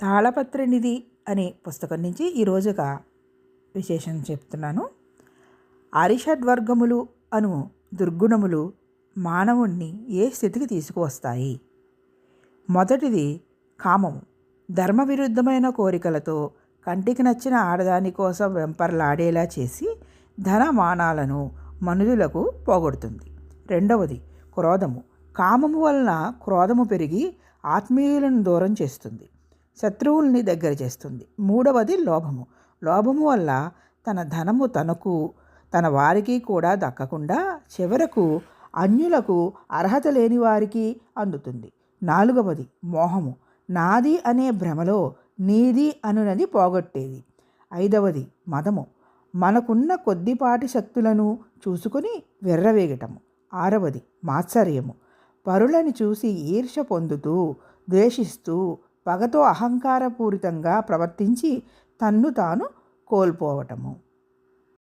తాళపత్రనిధి అనే పుస్తకం నుంచి ఈరోజుగా విశేషం చెప్తున్నాను. అరిషడ్వర్గములు అను దుర్గుణములు మానవుణ్ణి ఏ స్థితికి తీసుకువస్తాయి? మొదటిది కామము. ధర్మ విరుద్ధమైన కోరికలతో కంటికి నచ్చిన ఆడదాని కోసం వెంపర్లాడేలా చేసి ధన మానాలను మనుషులకు పోగొడుతుంది. రెండవది క్రోధము. కామము వలన క్రోధము పెరిగి ఆత్మీయులను దూరం చేస్తుంది. శత్రువుల్ని దగ్గర చేస్తుంది. మూడవది లోభము. లోభము వల్ల తన ధనము తనకు తన వారికి కూడా దక్కకుండా చివరకు అన్యులకు అర్హత లేని వారికి అందుతుంది. నాలుగవది మోహము. నాది అనే భ్రమలో నీది అనునది పోగొట్టేది. ఐదవది మదము. మనకున్న కొద్దిపాటి శక్తులను చూసుకొని వెర్రవేగటము. ఆరవది మాత్సర్యము. పరులను చూసి ఈర్ష పొందుతూ ద్వేషిస్తూ పగతో అహంకారపూరితంగా ప్రవర్తించి తన్ను తాను కోల్పోవటము.